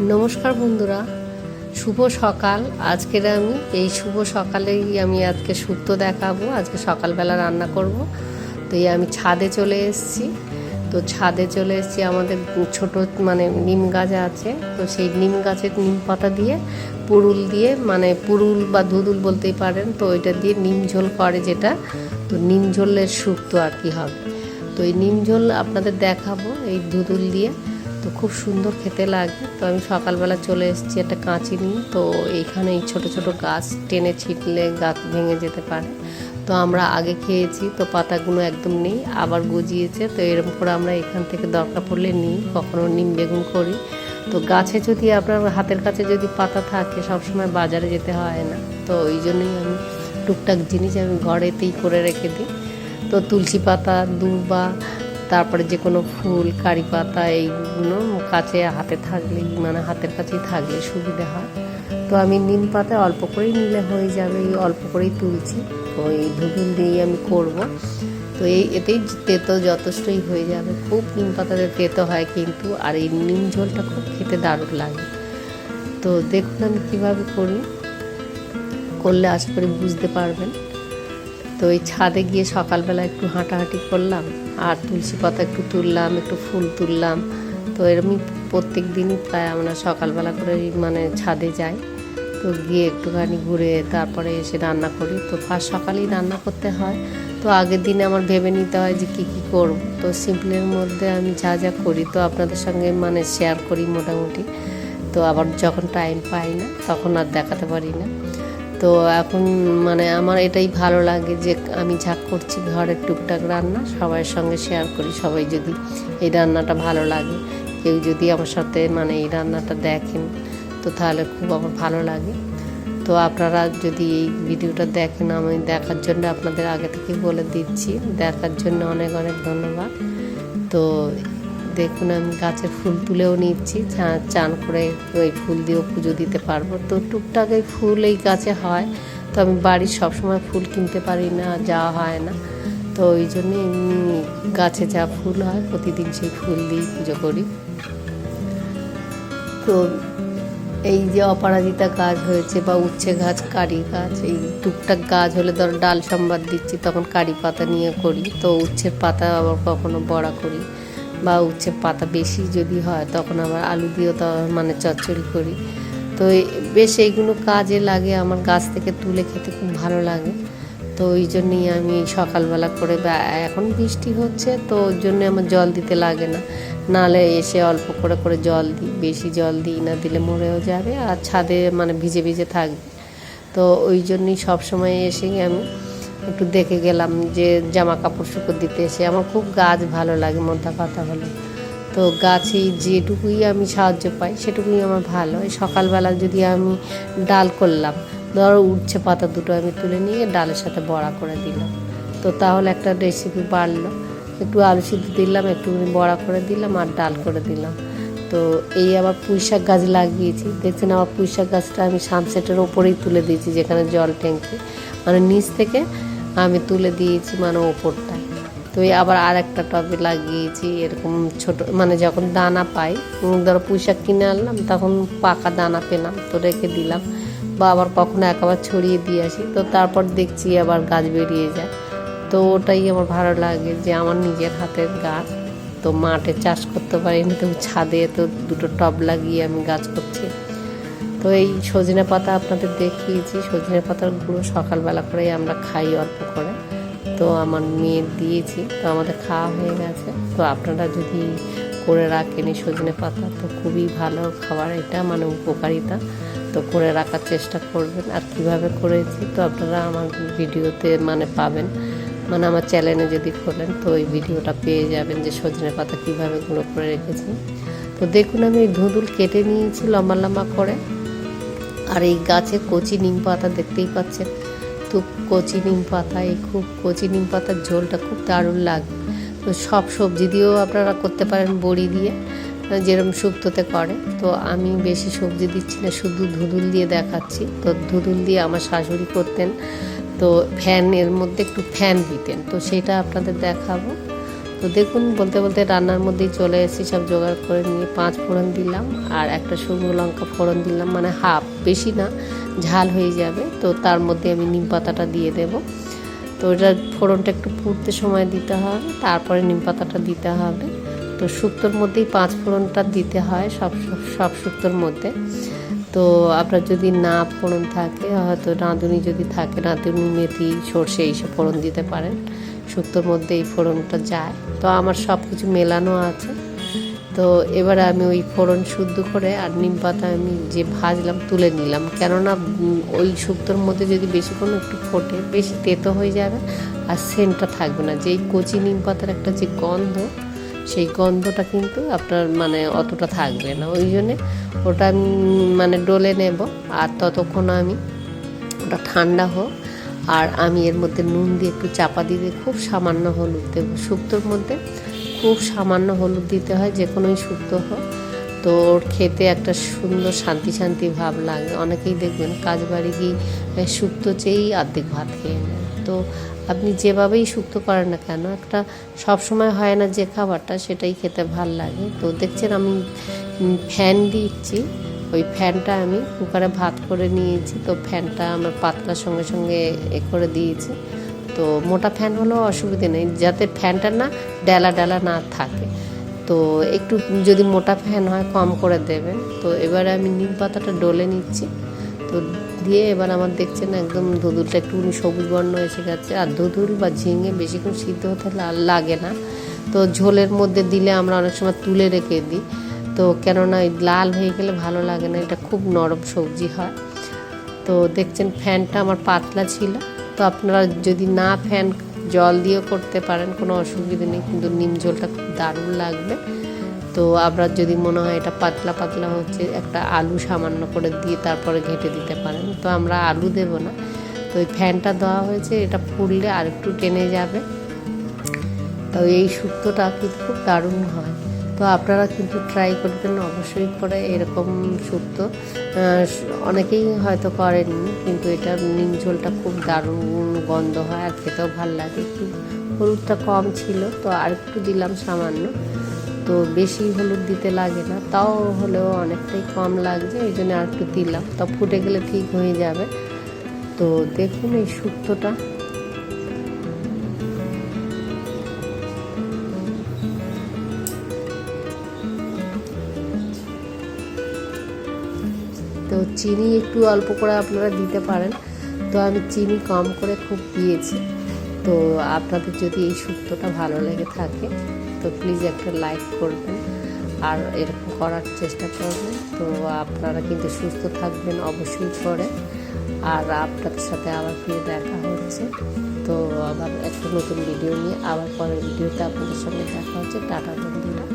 নমস্কার বন্ধুরা, শুভ সকাল। আজকের আমি, এই শুভ সকালেই আমি আজকে শুক্তো দেখাবো। আজকে সকালবেলা রান্না করব। তো এই আমি ছাদে চলে এসেছি। তো ছাদে চলে এসেছি, আমাদের ছোট মানে নিম গাছ আছে। তো সেই নিম গাছের নিম পাতা দিয়ে, পুরুল দিয়ে মানে পুরুল বা ধুদুল বলতেই পারেন, তো ওইটা দিয়ে নিম ঝোল করে যেটা। তো নিম ঝোলের শুক্তো আর কি হবে। তো এই নিম ঝোল আপনাদের দেখাবো, এই ধুদুল দিয়ে। তো খুব সুন্দর খেতে লাগে। তো আমি সকালবেলা চলে এসেছি একটা কাঁচি নিয়ে। তো এইখানে এই ছোটো ছোটো গাছ টেনে ছিটলে গাছ ভেঙে যেতে পারে। তো আমরা আগে খেয়েছি, তো পাতাগুলো একদম নেই, আবার গজিয়েছে। তো এরকম করে আমরা এখান থেকে দরকার পড়লে নিই, কখনো নিম বেগুন করি। তো গাছে যদি আপনার হাতের কাছে যদি পাতা থাকে, সবসময় বাজারে যেতে হয় না। তো ওই জন্যই আমি টুকটাক জিনিস আমি ঘরেতেই করে রেখে দিই। তো তুলসী পাতা, দুর্বা তারপরে যে কোনো ফুল, কারি পাতা, এইগুলো কাছে হাতে থাকলেই মানে হাতের কাছেই থাকলে সুবিধা হয়। তো আমি নিম পাতা অল্প করেই নিলে হয়ে যাবে, এই অল্প করেই তুলছি। তো এই ধুবুল দিয়েই আমি করব। তো এই এতেই তেতো যথেষ্টই হয়ে যাবে। খুব নিম পাতাতে তেতো হয় কিন্তু, আর এই নিম ঝোলটা খুব খেতে দারুণ লাগে। তো দেখুন আমি কীভাবে করি। করলে আশা করি বুঝতে পারবেন। তো ওই ছাদে গিয়ে সকালবেলা একটু হাঁটাহাঁটি করলাম, আর তুলসী পাতা একটু তুললাম, একটু ফুল তুললাম। তো এরমই প্রত্যেক দিনই প্রায় আমরা সকালবেলা করে মানে ছাদে যাই। তো গিয়ে একটুখানি ঘুরে তারপরে এসে রান্না করি। তো ফার্স্ট সকালেই রান্না করতে হয়। তো আগের দিনে আমার ভেবে নিতে হয় যে কী কী করব। তো সিম্পলের মধ্যে আমি যা যা করি, তো আপনাদের সঙ্গে মানে শেয়ার করি মোটামুটি। তো আবার যখন টাইম পাই না, তখন আর দেখাতে পারি না। তো এখন মানে আমার এটাই ভালো লাগে যে আমি যা করছি ঘরের টুকটাক রান্না সবার সঙ্গে শেয়ার করি, সবাই যদি এই রান্নাটা ভালো লাগে, কেউ যদি আমার সাথে মানে এই রান্নাটা দেখেন, তো তাহলে খুব আমার ভালো লাগে। তো আপনারা যদি এই ভিডিওটা দেখেন, আমি দেখার জন্য আপনাদের আগে থেকে বলে দিচ্ছি, দেখার জন্য অনেক অনেক ধন্যবাদ। তো দেখুন, আমি গাছের ফুল তুলেও নিচ্ছি। চান করে ওই ফুল দিয়েও পুজো দিতে পারব। তো টুকটাক এই ফুল এই গাছে হয়। তো আমি বাড়ির সবসময় ফুল কিনতে পারি না, যাওয়া হয় না। তো ওই জন্য এমনি গাছে যা ফুল হয়, প্রতিদিন সেই ফুল দিয়েই পুজো করি। তো এই যে অপরাজিতা গাছ হয়েছে বা উচ্ছে গাছ, কারি গাছ, এই টুকটাক গাছ হলে ধর ডাল সম্বাদ দিচ্ছি, তখন কারি পাতা নিয়ে করি। তো উচ্ছের পাতা আবার কখনো বড়া করি। বা উচ্ছে পাতা বেশি যদি হয়, তখন আবার আলু দিয়েও তো মানে চচ্চড়ি করি। তো বেশ এইগুলো কাজে লাগে আমার গাছ থেকে তুলে খেতে খুব ভালো লাগে। তো ওই জন্যই আমি সকালবেলা করে বা, এখন বৃষ্টি হচ্ছে, তো ওই জন্য আমার জল দিতে লাগে না। নালে এসে অল্প করে করে জল দিই, বেশি জল দিই না, দিলে মরেও যাবে আর ছাদে মানে ভিজে ভিজে থাকবে। তো ওই জন্যই সবসময় এসেই আমি একটু দেখে গেলাম যে জামা কাপড় শুকো দিতে এসে আমার খুব গাছ ভালো লাগে মোদ্দা কথা হলো তো গাছে যেটুকুই আমি সাহায্য পাই সেটুকুই আমার ভালো। সকালবেলা যদি আমি ডাল করলাম, ধরো উঠছে পাতা দুটো আমি তুলে নিয়ে ডালের সাথে বড়া করে দিলাম। তো তাহলে একটা রেসিপি বাড়লো। একটু আলু সিদ্ধ দিলাম একটু বড়া করে দিলাম আর ডাল করে দিলাম। তো এই আবার পুঁই শাক গাছ লাগিয়েছি। দেখছেন আবার পুঁই শাক গাছটা আমি সানসেটের ওপরেই তুলে দিয়েছি যেখানে জল ট্যাঙ্কি মানে নিচ থেকে আমি তুলে দিয়েছি মানে ওপরটায়। তো আবার আর একটা টবে লাগিয়েছি, এরকম ছোট মানে যখন দানা পাই ধরো পুঁই শাক কিনে আনলাম, তখন পাকা দানা পেলাম, তো রেখে দিলাম। বা আবার কখনো একবার ছড়িয়ে দিয়ে আসি, তো তারপর দেখছি আবার গাছ বেরিয়ে যায়। তো ওটাই আমার ভালো লাগে যে আমার নিজের হাতের গাছ, তো মাঠে চাষ করতে পারিনি তো ছাদে তো দুটো টব লাগিয়ে আমি গাছ করছি। তো এই সজনে পাতা আপনাদের দেখিয়েছি। সজনে পাতার গুঁড়ো সকালবেলা করেই আমরা খাই অল্প করে। তো আমার মেয়ের দিয়েছি, তো আমাদের খাওয়া হয়ে গেছে। তো আপনারা যদি করে রাখেন এই সজনে পাতা, তো খুবই ভালো খাবার এটা মানে উপকারিতা। তো করে রাখার চেষ্টা করবেন। আর কীভাবে করেছি, তো আপনারা আমার ভিডিওতে মানে পাবেন। মানে আমার চ্যানেলে যদি খোলেন, তো ওই ভিডিওটা পেয়ে যাবেন যে সজনে পাতা কীভাবে গুঁড়ো করে রেখেছি। তো দেখুন আমি ধুঁদুল কেটে নিয়েছি লম্বা লম্বা করে। আর এই গাছে কচি নিম পাতা দেখতেই পাচ্ছেন। তো কচি নিম পাতা, এই খুব কচি নিম পাতার ঝোলটা খুব দারুণ লাগে, তো সব সবজি দিয়েও আপনারা করতে পারেন বড়ি দিয়ে যেরকম শুক্তোতে করে। তো আমি বেশি সবজি দিচ্ছি না, শুধু ধুদুল দিয়ে দেখাচ্ছি। তো ধুদুল দিয়ে আমার শাশুড়ি করতেন, তো ফ্যান এর মধ্যে একটু ফ্যান দিতেন। তো সেটা আপনাদের দেখাবো। তো দেখুন, বলতে বলতে রান্নার মধ্যেই চলে এসেছি, সব জোগাড় করে নিয়ে পাঁচ ফোড়ন দিলাম, আর একটা শুকনো লঙ্কা ফোড়ন দিলাম মানে হাফ, বেশি না, ঝাল হয়ে যাবে, তো তার মধ্যে আমি নিম পাতাটা দিয়ে দেব। তো ওটা ফোড়নটা একটু পুড়তে সময় দিতে হবে, তারপরে নিম পাতাটা দিতে হবে। তো শুক্তোর মধ্যেই পাঁচ ফোড়নটা দিতে হয় সব সব শুক্তোর মধ্যে। তো আপনার যদি না ফোড়ন থাকে, হয়তো রাঁধুনি যদি থাকে, রাঁধুনি, মেথি, সর্ষে, এইসব ফোড়ন দিতে পারেন। শুক্তোর মধ্যে এই ফোড়নটা যায়। তো আমার সব কিছু মেলানো আছে। তো এবার আমি ওই ফোড়ন শুদ্ধ করে আর নিম পাতা আমি যে ভাজলাম তুলে নিলাম। কেননা ওই শুক্তোর মধ্যে যদি বেশিক্ষণ একটু ফোটে, বেশি তেতো হয়ে যাবে আর সেন্টটা থাকবে না। যেই কচি নিম পাতার একটা যে গন্ধ, সেই গন্ধটা কিন্তু আপনার মানে অতটা থাকবে না। ওই জন্যে ওটা আমি মানে ডলে নেব। আর ততক্ষণ আমি ওটা ঠান্ডা হোক। আর আমি এর মধ্যে নুন দিয়ে একটু চাপা দিয়ে খুব সামান্য হলুদ দেবো। শুক্তোর মধ্যে খুব সামান্য হলুদ দিতে হয়, যে কোনোই শুক্তো হোক। তো ওর খেতে একটা সুন্দর শান্তি শান্তি ভাব লাগে। অনেকেই দেখবেন কাজ বাড়ি গিয়ে শুক্তো চেয়েই অর্ধেক ভাত খেয়ে নেন তো আপনি যেভাবেই শুক্তো করেন না কেন, একটা সব সময় হয় না যে খাবারটা, সেটাই খেতে ভালো লাগে। তো দেখছেন আমি ফ্যান দিচ্ছি। ওই ফ্যানটা আমি কুকারে ভাত করে নিয়েছি, তো ফ্যানটা আমার পাতলার সঙ্গে সঙ্গে এ করে দিয়েছি। তো মোটা ফ্যান হলেও অসুবিধে নেই, যাতে ফ্যানটা না ডেলা ডেলা না থাকে। তো একটু যদি মোটা ফ্যান হয় কম করে দেবেন। তো এবারে আমি নিম পাতাটা ডলে নিচ্ছি। তো দিয়ে এবার আমার দেখছেন একদম ধুদুলটা একটু সবুজ বর্ণ এসে গেছে আর ধুদুল বা ঝিঙে বেশিক্ষণ সিদ্ধ হতে লাগে না। তো ঝোলের মধ্যে দিলে আমরা অনেক সময় তুলে রেখে দিই। তো কেননা লাল হয়ে গেলে ভালো লাগে না, এটা খুব নরম সবজি হয়। তো দেখছেন ফ্যানটা আমার পাতলা ছিল। তো আপনারা যদি না ফ্যান জল দিয়েও করতে পারেন, কোনো অসুবিধা নেই, কিন্তু নিম জলটা খুব দারুণ লাগবে। তো আপনার যদি মনে হয় এটা পাতলা পাতলা হচ্ছে, একটা আলু সামান্য করে দিয়ে তারপরে ঘেটে দিতে পারেন। তো আমরা আলু দেব না। তো ওই ফ্যানটা দেওয়া হয়েছে, এটা ফুললে আর একটু টেনে যাবে। তো এই শুক্তোটা কিন্তু খুব দারুণ হয়। তো আপনারা কিন্তু ট্রাই করবেন, অবশ্যই করে এরকম শুক্তো অনেকেই হয়তো করেননি, কিন্তু এটা নিম ঝোলটা খুব দারুণ গন্ধ হয় আর খেতেও ভালো লাগে। হলুদটা কম ছিল, তো আর একটু দিলাম সামান্য। তো বেশি হলুদ দিতে লাগে না, তাও হলেও অনেকটাই কম লাগছে, এই জন্য আর একটু দিলাম। তা ফুটে গেলে ঠিক হয়ে যাবে। তো দেখুন এই শুক্তোটা চিনি একটু অল্প করে আপনারা দিতে পারেন। তো আমি চিনি কম করে খুব দিয়েছি। তো আপনাদের যদি এই শুক্তোটা ভালো লেগে থাকে, তো প্লিজ একটা লাইক করবেন। আর এরকম করার চেষ্টা করবেন। তো আপনারা কিন্তু সুস্থ থাকবেন অবশ্যই করে। আর আপনাদের সাথে আবার ফিরে দেখা হচ্ছে। তো আবার একটা নতুন ভিডিও নিয়ে আবার পরের ভিডিওতে আপনাদের সঙ্গে দেখা হচ্ছে। টাটা বন্ধুরা।